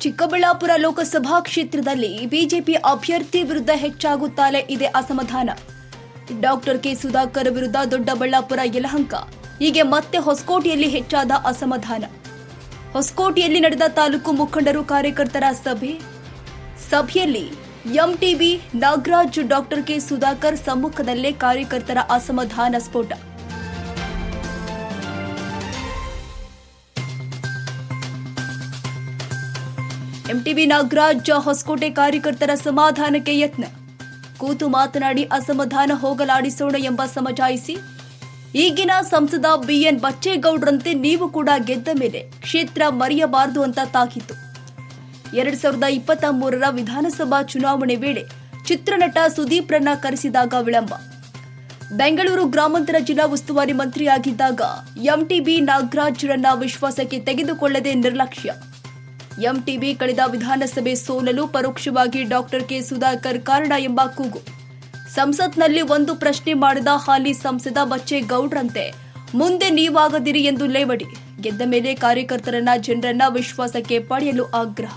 ಚಿಕ್ಕಬಳ್ಳಾಪುರ ಲೋಕಸಭಾ ಕ್ಷೇತ್ರದಲ್ಲಿ ಬಿಜೆಪಿ ಅಭ್ಯರ್ಥಿ ವಿರುದ್ಧ ಹೆಚ್ಚಾಗುತ್ತಲೇ ಇದೆ ಅಸಮಾಧಾನ. ಡಾಕ್ಟರ್ ಕೆ ಸುಧಾಕರ್ ವಿರುದ್ಧ ದೊಡ್ಡಬಳ್ಳಾಪುರ ಯಲಹಂಕ. ಹೀಗೆ ಮತ್ತೆ ಹೊಸಕೋಟೆಯಲ್ಲಿ ಹೆಚ್ಚಾದ ಅಸಮಾಧಾನ. ಹೊಸಕೋಟೆಯಲ್ಲಿ ನಡೆದ ತಾಲೂಕು ಮುಖಂಡರು ಕಾರ್ಯಕರ್ತರ ಸಭೆ. ಸಭೆಯಲ್ಲಿ MTB Nagaraj doctor K Sudhakar ಸಮ್ಮುಖದಲ್ಲೇ ಕಾರ್ಯಕರ್ತರ ಅಸಮಾಧಾನ ಸ್ಫೋಟ. ಎಂಟಿಬಿ ನಾಗರಾಜ್ ಹೊಸಕೋಟೆ ಕಾರ್ಯಕರ್ತರ ಸಮಾಧಾನಕ್ಕೆ ಯತ್ನ. ಕೂತು ಮಾತನಾಡಿ ಅಸಮಾಧಾನ ಹೋಗಲಾಡಿಸೋಣ ಎಂಬ ಸಮಜಾಯಿಸಿ ಈಗಿನ ಸಂಸದ ಬಿಎನ್ ಬಚ್ಚೇಗೌಡರಂತೆ ನೀವು ಕೂಡ ಗೆದ್ದ ಮೇಲೆ ಕ್ಷೇತ್ರ ಮರೆಯಬಾರದು ಅಂತ ತಾಕಿತು ಎರಡ್ ಸಾವಿರದ ಇಪ್ಪತ್ತ ಮೂರರ ವಿಧಾನಸಭಾ ಚುನಾವಣೆ ವೇಳೆ ಚಿತ್ರನಟ ಸುದೀಪ್ರನ್ನ ಕರೆಸಿದಾಗ ವಿಳಂಬ. ಬೆಂಗಳೂರು ಗ್ರಾಮಾಂತರ ಜಿಲ್ಲಾ ಉಸ್ತುವಾರಿ ಮಂತ್ರಿಯಾಗಿದ್ದಾಗ ಎಂಟಿಬಿ ನಾಗರಾಜ್ರನ್ನ ವಿಶ್ವಾಸಕ್ಕೆ ತೆಗೆದುಕೊಳ್ಳದೆ ನಿರ್ಲಕ್ಷ್ಯ. ಎಂಟಿಬಿ ಕಳೆದ ವಿಧಾನಸಭೆ ಸೋಲಲು ಪರೋಕ್ಷವಾಗಿ ಡಾಕ್ಟರ್ ಕೆ ಸುಧಾಕರ್ ಕಾರಣ ಎಂಬ ಕೂಗು. ಸಂಸತ್ನಲ್ಲಿ ಒಂದು ಪ್ರಶ್ನೆ ಮಾಡಿದ ಹಾಲಿ ಸಂಸದ ಬಚ್ಚೇಗೌಡ್ರಂತೆ, ಮುಂದೆ ನೀವಾಗದಿರಿ ಎಂದು ಲೇವಡಿ. ಗೆದ್ದ ಮೇಲೆ ಕಾರ್ಯಕರ್ತರನ್ನ, ಜನರನ್ನ ವಿಶ್ವಾಸಕ್ಕೆ ಪಡೆಯಲು ಆಗ್ರಹ.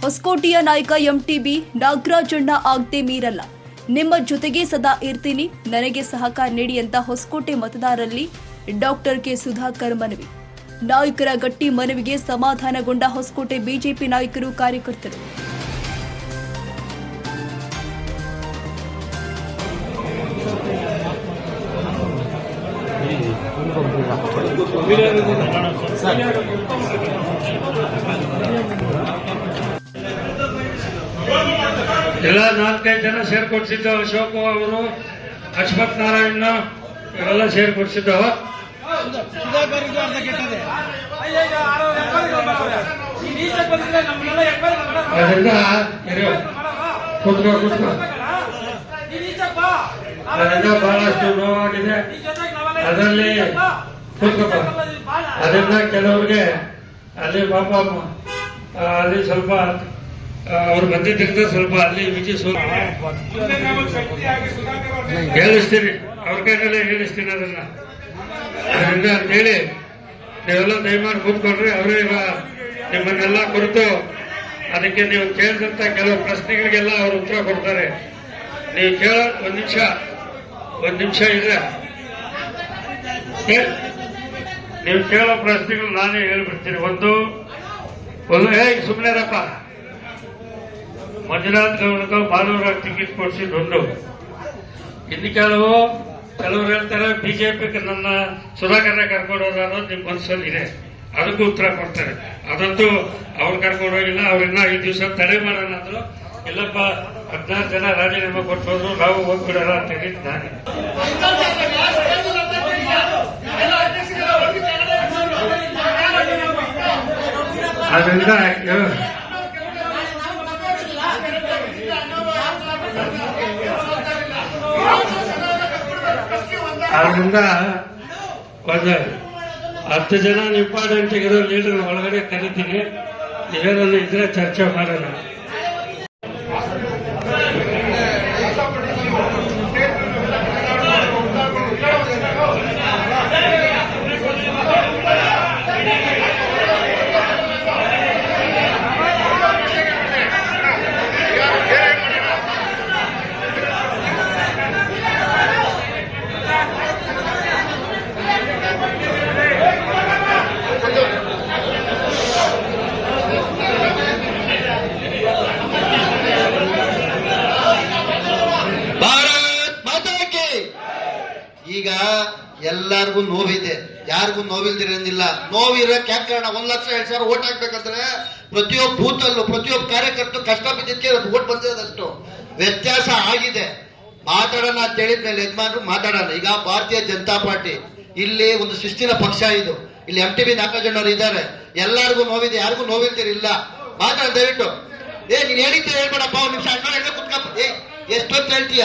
ಹೊಸಕೋಟೆಯ ನಾಯಕ ಎಂಟಿಬಿ ನಾಗರಾಜಣ್ಣ ಆಗದೆ ಮೀರಲ್ಲ. ನಿಮ್ಮ ಜೊತೆಗೆ ಸದಾ ಇರ್ತೀನಿ. ನನಗೆ ಸಹಕಾರ ನೀಡಿ ಅಂತ ಹೊಸಕೋಟೆ ಮತದಾರರಲ್ಲಿ ಡಾಕ್ಟರ್ ಕೆ ಸುಧಾಕರ್ ಮನವಿ. ನಾಯಕರ ಗಟ್ಟಿ ಮನವಿಗೆ ಸಮಾಧಾನಗೊಂಡ ಹೊಸಕೋಟೆ ಬಿಜೆಪಿ ನಾಯಕರು ಕಾರ್ಯಕರ್ತರು. ಎಲ್ಲ ನಾಲ್ಕೈದು ಜನ ಸೇರ್ಕೊಡ್ಸಿದ್ದ ಅಶೋಕ ಅವರು ಅಶ್ವಥ್ ನಾರಾಯಣ ಇವರೆಲ್ಲ ಸೇರ್ಕೊಡ್ಸಿದ್ದ ಅದರಿಂದ ಕುತ್ಕೋ ಕುತ್ಕೋ. ಅದರಿಂದ ಬಹಳಷ್ಟು ನೋವಾಗಿದೆ. ಅದರಲ್ಲಿ ಕುತ್ಕೋಪ ಅದರಿಂದ ಕೆಲವರಿಗೆ ಅಲ್ಲಿ ಪಾಪ ಅಲ್ಲಿ ಸ್ವಲ್ಪ ಅವ್ರು ಬಂದಿದ್ದರಿಂದ ಸ್ವಲ್ಪ ಅಲ್ಲಿ ವಿಜಯ ಸೋಲ ಹೇಳಿಸ್ತೀನಿ ಅವ್ರ ಕೈನಲ್ಲೇ ಹೇಳಿಸ್ತೀನಿ ಅದನ್ನ. ಅದರಿಂದ ಅಂತೇಳಿ ನೀವೆಲ್ಲ ದಯಮಾಡಿ ಕೂತ್ಕೊಂಡ್ರೆ ಅವರೇ ಈಗ ನಿಮ್ಮನ್ನೆಲ್ಲ ಕುರಿತು ಅದಕ್ಕೆ ನೀವು ಕೇಳಿದಂತ ಕೆಲವು ಪ್ರಶ್ನೆಗಳಿಗೆಲ್ಲ ಅವರು ಉತ್ತರ ಕೊಡ್ತಾರೆ. ನೀವು ಕೇಳ ಒಂದ್ ನಿಮಿಷ. ಒಂದ್ ನಿಮಿಷ ಇದ್ರೆ. ನೀವು ಕೇಳೋ ಪ್ರಶ್ನೆಗಳು ನಾನೇ ಹೇಳ್ಬಿಡ್ತೀನಿ. ಒಂದು ಒಂದು ಹೇ ಸುಮ್ಮನೆರಪ್ಪ ಮಂಜುನಾಥ್ ಗೌಡಗ ಬಾಲವರ ಟಿಕೆಟ್ ಕೊಡ್ಸಿದ್ದು ಒಂದು ಇನ್ನು ಕೆಲವು ಕೆಲವರು ಹೇಳ್ತಾರೆ ಬಿಜೆಪಿ ನನ್ನ ಸುಧಾಕರಣ ಕರ್ಕೊಂಡು ಹೋದ ಅನ್ನೋದು ನಿಮ್ ಮನಸ್ಸಲ್ಲಿ ಇದೆ. ಅದಕ್ಕೂ ಉತ್ತರ ಕೊಡ್ತಾರೆ. ಅದಂತೂ ಅವ್ರು ಕರ್ಕೊಂಡು ಹೋಗಿಲ್ಲ ಅವ್ರನ್ನ ಐದು ದಿವಸ ತಡೆ ಮಾಡೋಣ ಅಂದ್ರು. ಇಲ್ಲಪ್ಪ ಹದಿನಾರು ಜನ ರಾಜೀನಾಮೆ ಕೊಟ್ಟು ಹೋದ್ರು ನಾವು ಹೋಗ್ಬಿಡೋಣ ಅಂತ ಹೇಳಿದ್ದಾನೆ ನಾನು. ಅದರಿಂದ ಆದ್ರಿಂದ ಒಂದು ಹತ್ತು ಜನ ಇಂಪಾರ್ಟೆಂಟ್ ಇರೋ ಲೀಡರ್ ಒಳಗಡೆ ಕರಿತೀನಿ. ನೀವೇನನ್ನ ಇದ್ರೆ ಚರ್ಚೆ ಮಾಡೋಣ. ಎಲ್ಲರಿಗೂ ನೋವಿದೆ, ಯಾರಿಗೂ ನೋವಿಲ್ದಿರಂಗಿಲ್ಲ. ನೋವಿರಕ್ಕೆ ಯಾಕೆ ಕಾರಣ ಒಂದ್ ಲಕ್ಷ, ಎರಡ್ ಸಾವಿರ ಓಟ್ ಹಾಕ್ಬೇಕಂದ್ರೆ ಪ್ರತಿಯೊಬ್ಬ ಬೂತ್ ಅಲ್ಲೂ ಪ್ರತಿಯೊಬ್ಬ ಕಾರ್ಯಕರ್ತರು ಕಷ್ಟ ಬಿದ್ದಕ್ಕೆ ಓಟ್ ಬಂದಿರೋದಷ್ಟು ವ್ಯತ್ಯಾಸ ಆಗಿದೆ. ಮಾತಾಡೋಣ ಅಂತ ಹೇಳಿದ್ಮೇಲೆ ಯಜಮಾನ್ರು ಮಾತಾಡೋಣ. ಈಗ ಭಾರತೀಯ ಜನತಾ ಪಾರ್ಟಿ, ಇಲ್ಲಿ ಒಂದು ಶಿಸ್ತಿನ ಪಕ್ಷ ಇದು. ಇಲ್ಲಿ ಎಂ ಟಿ ಬಿ ನಾಗರಾಜಣ್ಣವ್ರು ಇದ್ದಾರೆ. ಎಲ್ಲರಿಗೂ ನೋವಿದೆ, ಯಾರಿಗೂ ನೋವಿಲ್ದಿರಿಲ್ಲ. ಮಾತಾಡ ದಯವಿಟ್ಟು. ಏ, ನೀನ್ ಹೇಳಿದ್ದೆ ಹೇಳ್ಬೇಡಪ್ಪ, ಒಂದ್ ನಿಮಿಷ ಅಣ್ಣ ಕುತ್ಕಪ್ಪ. ಏ, ಎಷ್ಟೊತ್ತು ಹೇಳ್ತೀಯ?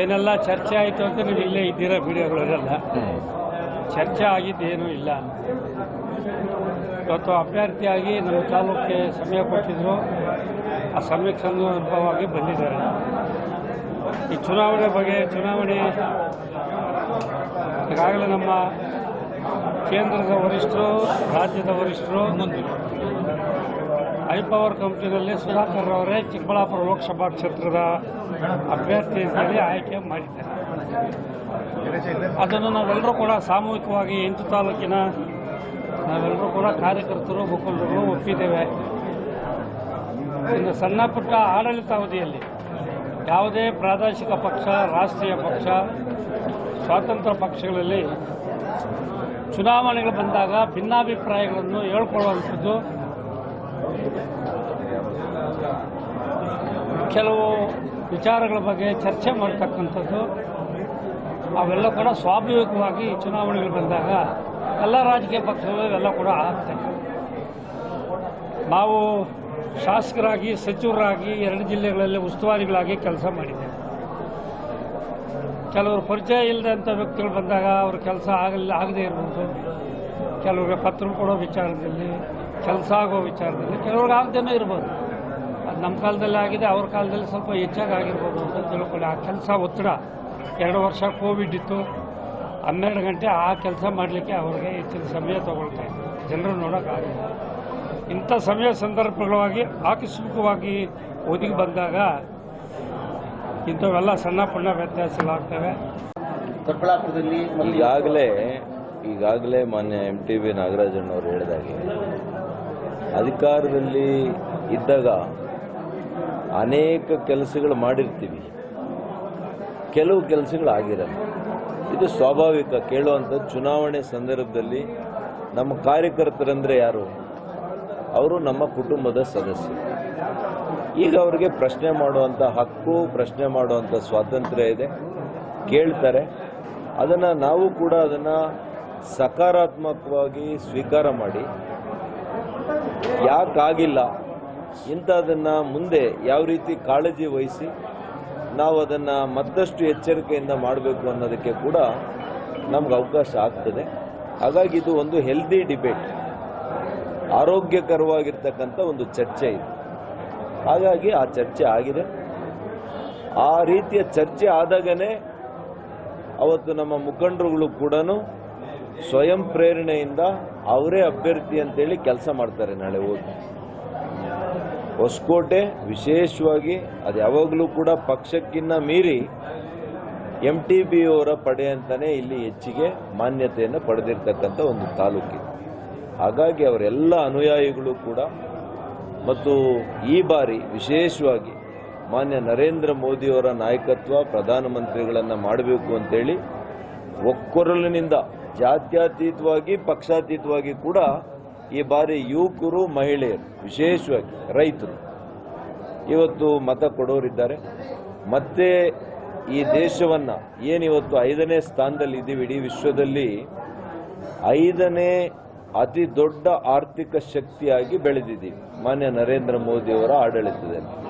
ಏನೆಲ್ಲ ಚರ್ಚೆ ಆಯಿತು ಅಂತ ನೀವು ಇಲ್ಲೇ ಇದ್ದೀರಾ ವಿಡಿಯೋಗಳಲ್ಲ ಚರ್ಚೆ ಆಗಿದ್ದೇನೂ ಇಲ್ಲ ಇವತ್ತು ಅಭ್ಯರ್ಥಿಯಾಗಿ ನಮ್ಮ ತಾಲೂಕಿಗೆ ಸಮಯ ಕೊಟ್ಟಿದ್ರು. ಆ ಸಮಯಕ್ಕೆ ಸಂದರ್ಭವಾಗಿ ಬಂದಿದ್ದಾರೆ. ಈ ಚುನಾವಣೆ ಬಗ್ಗೆ ಚುನಾವಣೆ ಈಗಾಗಲೇ ನಮ್ಮ ಕೇಂದ್ರದ ವರಿಷ್ಠರು, ರಾಜ್ಯದ ವರಿಷ್ಠರು ಐಪವರ್ ಕಂಪ್ನಿನಲ್ಲಿ ಸುಧಾಕರ್ ಅವರೇ ಚಿಕ್ಕಬಳ್ಳಾಪುರ ಲೋಕಸಭಾ ಕ್ಷೇತ್ರದ ಅಭ್ಯರ್ಥಿ ಅಂತೇಳಿ ಆಯ್ಕೆ ಮಾಡಿದ್ದಾರೆ. ಅದನ್ನು ನಾವೆಲ್ಲರೂ ಕೂಡ ಸಾಮೂಹಿಕವಾಗಿ ಎಂಟು ತಾಲೂಕಿನ ನಾವೆಲ್ಲರೂ ಕೂಡ ಕಾರ್ಯಕರ್ತರು ಮುಖಂಡರು ಒಪ್ಪಿದ್ದೇವೆ. ಇನ್ನು ಸಣ್ಣ ಪುಟ್ಟ ಆಡಳಿತಾವಧಿಯಲ್ಲಿ ಯಾವುದೇ ಪ್ರಾದೇಶಿಕ ಪಕ್ಷ, ರಾಷ್ಟ್ರೀಯ ಪಕ್ಷ, ಸ್ವಾತಂತ್ರ್ಯ ಪಕ್ಷಗಳಲ್ಲಿ ಚುನಾವಣೆಗಳು ಬಂದಾಗ ಭಿನ್ನಾಭಿಪ್ರಾಯಗಳನ್ನು ಹೇಳ್ಕೊಳ್ಳುವಂಥದ್ದು ಕೆಲವು ವಿಚಾರಗಳ ಬಗ್ಗೆ ಚರ್ಚೆ ಮಾಡ್ತಕ್ಕಂಥದ್ದು, ಅವೆಲ್ಲ ಕೂಡ ಸ್ವಾಭಾವಿಕವಾಗಿ ಚುನಾವಣೆಗಳು ಬಂದಾಗ ಎಲ್ಲ ರಾಜಕೀಯ ಪಕ್ಷಗಳು ಇವೆಲ್ಲ ಕೂಡ ಆಗ್ತವೆ. ನಾವು ಶಾಸಕರಾಗಿ, ಸಚಿವರಾಗಿ ಎರಡು ಜಿಲ್ಲೆಗಳಲ್ಲಿ ಉಸ್ತುವಾರಿಗಳಾಗಿ ಕೆಲಸ ಮಾಡಿದ್ದೇವೆ. ಕೆಲವರು ಪರಿಚಯ ಇಲ್ಲದಂಥ ವ್ಯಕ್ತಿಗಳು ಬಂದಾಗ ಅವ್ರ ಕೆಲಸ ಆಗಲ್ಲ ಆಗದೇ ಇರ್ಬೋದು ಕೆಲವರಿಗೆ ಪತ್ರ ಕೊಡೋ ವಿಚಾರದಲ್ಲಿ ಕೆಲಸ ಆಗೋ ವಿಚಾರದಲ್ಲಿ ಕೆಲವ್ರಿಗೆ ಆಗದೇನೂ ಇರ್ಬೋದು. ಅದು ನಮ್ಮ ಕಾಲದಲ್ಲಿ ಆಗಿದೆ ಅವ್ರ ಕಾಲದಲ್ಲಿ ಸ್ವಲ್ಪ ಹೆಚ್ಚಾಗಿ ಆಗಿರ್ಬೋದು ಅಂತ ತಿಳ್ಕೊಳ್ಳಿ. ಆ ಕೆಲಸ ಒತ್ತಡ ಎರಡು ವರ್ಷ ಕೋವಿಡ್ ಇತ್ತು ಹನ್ನೆರಡು ಗಂಟೆ ಆ ಕೆಲಸ ಮಾಡಲಿಕ್ಕೆ ಅವ್ರಿಗೆ ಹೆಚ್ಚಿನ ಸಮಯ ತೊಗೊಳ್ತಾ ಇದ್ದರು ಜನರು ನೋಡೋಕ್ಕಾಗಲ್ಲ ಇಂಥ ಸಮಯ ಸಂದರ್ಭಗಳಾಗಿ ಆಕಸ್ಮಿಕವಾಗಿ ಒದಗಿ ಬಂದಾಗ ಇಂಥವೆಲ್ಲ ಸಣ್ಣ ಪುಣ್ಣ ವ್ಯತ್ಯಾಸಗಳಾಗ್ತವೆ. ಈಗಾಗಲೇ ಈಗಾಗಲೇ ಮಾನ್ಯ ಎಂ ಟಿ ವಿ ನಾಗರಾಜಣ್ಣವರು ಹೇಳಿದಾಗೆ ಅಧಿಕಾರದಲ್ಲಿ ಇದ್ದಾಗ ಅನೇಕ ಕೆಲಸಗಳು ಮಾಡಿರ್ತೀವಿ. ಕೆಲವು ಕೆಲಸಗಳು ಆಗಿರಲ್ಲ ಇದು ಸ್ವಾಭಾವಿಕ. ಕೇಳುವಂಥ ಚುನಾವಣೆ ಸಂದರ್ಭದಲ್ಲಿ ನಮ್ಮ ಕಾರ್ಯಕರ್ತರಂದರೆ ಯಾರು? ಅವರು ನಮ್ಮ ಕುಟುಂಬದ ಸದಸ್ಯರು. ಈಗ ಅವರಿಗೆ ಪ್ರಶ್ನೆ ಮಾಡುವಂಥ ಹಕ್ಕು, ಪ್ರಶ್ನೆ ಮಾಡುವಂಥ ಸ್ವಾತಂತ್ರ್ಯ ಇದೆ. ಕೇಳ್ತಾರೆ. ಅದನ್ನು ನಾವು ಕೂಡ ಅದನ್ನು ಸಕಾರಾತ್ಮಕವಾಗಿ ಸ್ವೀಕಾರ ಮಾಡಿ ಯಾಕಾಗಿಲ್ಲ? ಇಂಥದನ್ನು ಮುಂದೆ ಯಾವ ರೀತಿ ಕಾಳಜಿ ವಹಿಸಿ ನಾವು ಅದನ್ನು ಮತ್ತಷ್ಟು ಎಚ್ಚರಿಕೆಯಿಂದ ಮಾಡಬೇಕು ಅನ್ನೋದಕ್ಕೆ ಕೂಡ ನಮ್ಗೆ ಅವಕಾಶ ಆಗ್ತದೆ. ಹಾಗಾಗಿ ಇದು ಒಂದು ಹೆಲ್ದಿ ಡಿಬೇಟ್ ಆರೋಗ್ಯಕರವಾಗಿರ್ತಕ್ಕಂಥ ಒಂದು ಚರ್ಚೆ ಇದೆ. ಹಾಗಾಗಿ ಆ ಚರ್ಚೆ ಆಗಿದೆ. ಆ ರೀತಿಯ ಚರ್ಚೆ ಆದಾಗನೇ ಅವತ್ತು ನಮ್ಮ ಮುಖಂಡರುಗಳು ಕೂಡ ಸ್ವಯಂ ಪ್ರೇರಣೆಯಿಂದ ಅವರೇ ಅಭ್ಯರ್ಥಿ ಅಂತೇಳಿ ಕೆಲಸ ಮಾಡ್ತಾರೆ ನಾಳೆ ಹೋಗಿ. ಹೊಸಕೋಟೆ ವಿಶೇಷವಾಗಿ ಅದು ಯಾವಾಗಲೂ ಕೂಡ ಪಕ್ಷಕ್ಕಿನ್ನ ಮೀರಿ ಎಂ ಟಿ ಬಿ ಅವರ ಪಡೆ ಅಂತಾನೆ ಇಲ್ಲಿ ಹೆಚ್ಚಿಗೆ ಮಾನ್ಯತೆಯನ್ನು ಪಡೆದಿರ್ತಕ್ಕಂಥ ಒಂದು ತಾಲೂಕಿದೆ ಹಾಗಾಗಿ ಅವರೆಲ್ಲ ಅನುಯಾಯಿಗಳು ಕೂಡ ಮತ್ತು ಈ ಬಾರಿ ವಿಶೇಷವಾಗಿ ಮಾನ್ಯ ನರೇಂದ್ರ ಮೋದಿಯವರ ನಾಯಕತ್ವ ಪ್ರಧಾನಮಂತ್ರಿಗಳನ್ನು ಮಾಡಬೇಕು ಅಂತೇಳಿ ಒಕ್ಕೊರಲಿನಿಂದ ಜಾತ್ಯತೀತವಾಗಿ, ಪಕ್ಷಾತೀತವಾಗಿ ಕೂಡ ಈ ಬಾರಿ ಯುವಕರು, ಮಹಿಳೆಯರು, ವಿಶೇಷವಾಗಿ ರೈತರು, ಇವತ್ತು ಮತ ಕೊಡೋರಿದ್ದಾರೆ. ಮತ್ತೆ ಈ ದೇಶವನ್ನು ಏನಿವತ್ತು ಐದನೇ ಸ್ಥಾನದಲ್ಲಿ ಇದ್ದೀವಿ ಇಡೀ ವಿಶ್ವದಲ್ಲಿ, ಐದನೇ ಅತಿ ದೊಡ್ಡ ಆರ್ಥಿಕ ಶಕ್ತಿಯಾಗಿ ಬೆಳೆದಿದ್ದೀವಿ. ಮಾನ್ಯ ನರೇಂದ್ರ ಮೋದಿಯವರ ಆಡಳಿತದಲ್ಲಿ.